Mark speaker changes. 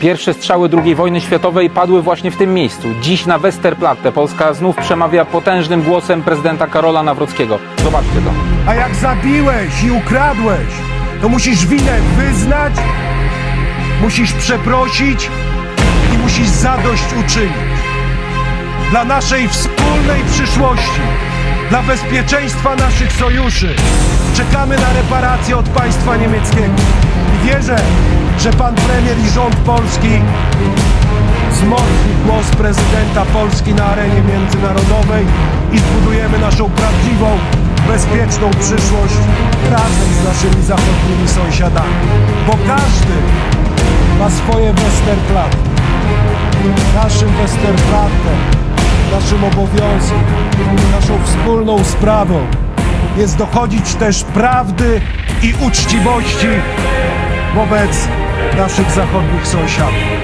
Speaker 1: Pierwsze strzały II wojny światowej padły właśnie w tym miejscu. Dziś na Westerplatte Polska znów przemawia potężnym głosem prezydenta Karola Nawrockiego. Zobaczcie to.
Speaker 2: A jak zabiłeś i ukradłeś, to musisz winę wyznać, musisz przeprosić i musisz zadość uczynić. Dla naszej wspólnej przyszłości, dla bezpieczeństwa naszych sojuszy czekamy na reparacje od państwa niemieckiego. I wierzę, że pan premier i rząd polski wzmocni głos prezydenta Polski na arenie międzynarodowej i zbudujemy naszą prawdziwą, bezpieczną przyszłość razem z naszymi zachodnimi sąsiadami. Bo każdy ma swoje Westerplatte. Naszym Westerplattem, naszym obowiązkiem, naszą wspólną sprawą jest dochodzić też prawdy i uczciwości wobec naszych zachodnich sąsiadów.